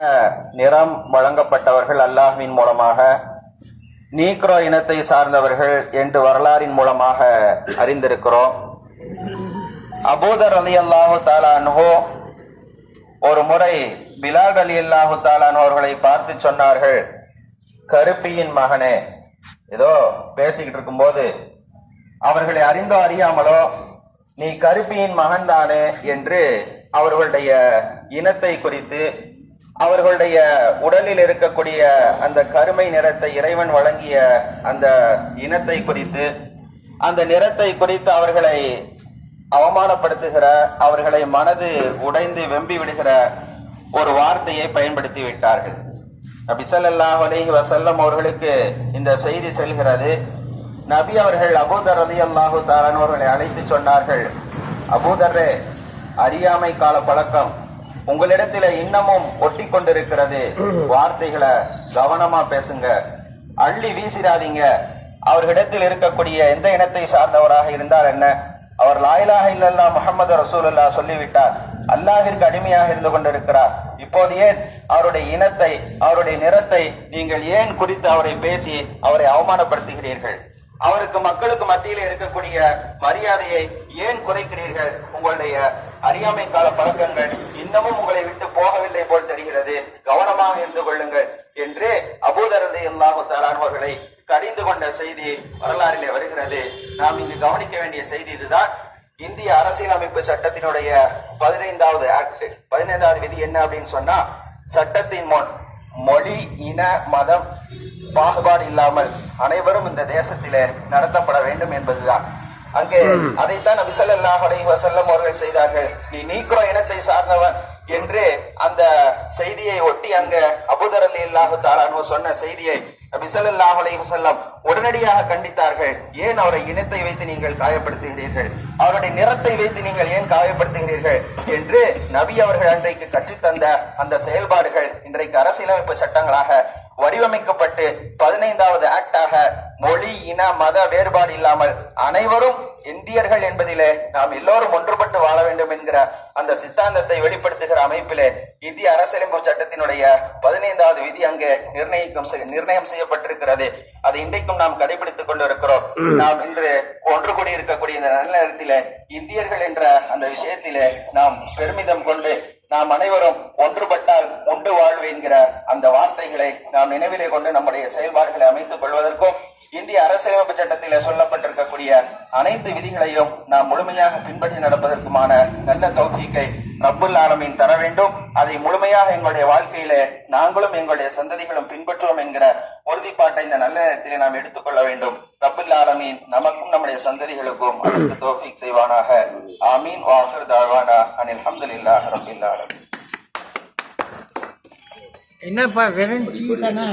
நிறம் வழங்கப்பட்டவர்கள் அல்லாஹ்வின் மூலமாக நீக்ரோ இனத்தை சார்ந்தவர்கள் என்று வரலாறின் மூலமாக அறிந்திருக்கிறோம். அபூதர் அலி அல்லாஹு தாலான்ஹோ ஒரு முறை பிலால் அலி அல்லாஹு தாலான் அவர்களை பார்த்து சொன்னார்கள் கருப்பியின் மகனே ஏதோ பேசிக்கிட்டு இருக்கும்போது அவர்களை அறிந்தோ அறியாமலோ நீ கருப்பியின் மகன்தானே? என்று அவர்களுடைய இனத்தை குறித்து அவர்களுடைய உடலில் இருக்கக்கூடிய அந்த கருமை நிறத்தை இறைவன் வழங்கிய அந்த இனத்தை குறித்து அந்த நிறத்தை குறித்து அவர்களை அவமானப்படுத்துகிற அவர்களை மனது உடைந்து வெம்பி விடுகிற ஒரு வார்த்தையை பயன்படுத்தி விட்டார்கள். நபி ஸல்லல்லாஹு அலைஹி வஸல்லம் அவர்களுக்கு இந்த செய்தி செல்கிறது. நபி அவர்கள் அபூதர் ரலியல்லாஹு தஆலா அவர்களை அழைத்து சொன்னார்கள். அபூதர்ரே அறியாமை கால பழக்கம். உங்களிடத்தில இன்னமும் ஒட்டி கொண்டிருக்கிறது வார்த்தைகளை கவனமா பேசுங்க. அள்ளி வீசிடாதீங்க. அவர்களிடத்தில் இருக்கக்கூடிய எந்த இனத்தை சார்ந்தவராக இருந்தால் என்ன? அவர் லாயிலாக இல்லல்லா முகமது ரசூலுல்லா சொல்லிவிட்டார். அல்லாஹிற்கு அடிமையாக இருந்து கொண்டிருக்கிறார். இப்போது ஏன் அவருடைய இனத்தை அவருடைய நிறத்தை நீங்கள் ஏன் குறித்து அவரை பேசி அவரை அவமானப்படுத்துகிறீர்கள்? அவருக்கு மக்களுக்கு மத்தியில் இருக்கக்கூடிய மரியாதையை ஏன் குறைக்கிறீர்கள்? உங்களுடைய அறியாமை கால பழக்கங்கள் அவர்களை கடிந்து கொண்ட செய்தி வரலாறிலே வருகிறது. நாம் இங்கு கவனிக்க வேண்டிய செய்தி இதுதான். இந்திய அரசியலமைப்பு சட்டத்தினுடைய பதினைந்தாவது ஆக்ட் பதினைந்தாவது விதி என்ன அப்படின்னு சொன்னா சட்டத்தின் முன் மொழி இன மதம் பாகுபாடு இல்லாமல் அனைவரும் இந்த தேசத்திலே நடத்தப்பட வேண்டும் என்பதுதான். அங்கே அதைத்தான் நபி ஸல்லல்லாஹு அலைஹி வஸல்லம் அவர்கள் செய்தார்கள். நீ நீக்ரோ இனத்தை சார்ந்தவன் என்று அந்த செய்தியை ஒட்டி அங்க அபுதர் அலி அல்லாஹு தாலானு சொன்ன செய்தியை நபி ஸல்லல்லாஹு அலைஹி வஸல்லம் உடனடியாக கண்டித்தார்கள். ஏன் அவரை இனத்தை வைத்து நீங்கள் காயப்படுத்துகிறீர்கள்? அவருடைய நிறத்தை வைத்து நீங்கள் ஏன் காயப்படுத்துகிறீர்கள்? என்று நபி அவர்கள் அன்றைக்கு கற்றுத்தந்த அந்த செயல்பாடுகள் இன்றைக்கு அரசியலமைப்பு சட்டங்களாக வடிவமைக்கப்பட்டு பதினைந்தாவது ஆக்டாக மொழி இன மத வேறுபாடு இல்லாமல் அனைவரும் இந்தியர்கள் என்பதிலே நாம் எல்லோரும் ஒன்றுபட்டு வாழ வேண்டும் என்கிற அந்த சித்தாந்தத்தை வெளிப்படுத்துகிற அமைப்பிலே இந்திய அரசியலமைப்பு சட்டத்தினுடைய பதினைந்தாவது விதி அங்கே நிர்ணயிக்கும் நிர்ணயம் செய்யப்பட்டிருக்கிறது. அதை இன்றைக்கும் நாம் கடைபிடித்துக் கொண்டிருக்கிறோம். நாம் இன்று ஒன்று கூடி இருக்கக்கூடிய இந்த நல்ல நேரத்திலே இந்தியர்கள் என்ற அந்த விஷயத்திலே நாம் பெருமிதம் கொண்டு நாம் அனைவரும் ஒன்றுபட்டால் உண்டு வாழ்வு என்கிற அந்த வார்த்தைகளை நாம் நினைவிலே கொண்டு நம்முடைய செயல்பாடுகளை அமைத்துக் கொள்வதற்கும் இந்திய அரசியலமைப்பு சட்டத்திலே சொல்லப்பட்டிருக்கக்கூடிய அனைத்து விதிகளையும் நாம் முழுமையாக பின்பற்றி நடப்பதற்குமான நல்ல தௌஃபீக்கை ரப்புல் ஆலமீன் தர வேண்டும். அதை முழுமையாக எங்களுடைய வாழ்க்கையிலே நாங்களும் எங்களுடைய சந்ததிகளும் பின்பற்றுவோம் என்கிற உறுதிப்பாட்டை இந்த நல்ல நேரத்திலே நாம் எடுத்துக்கொள்ள வேண்டும். ரப்புல் ஆலமீன் நமக்கும் நம்முடைய சந்ததிகளுக்கும் தௌஃபீக் செய்வானாக. ஆமீன். வாஹர் தாவானா அனில் அல்ஹம்துலில்லாஹி ரப்பில் ஆலமீன். என்னப்பா வெறும் டீ தானே?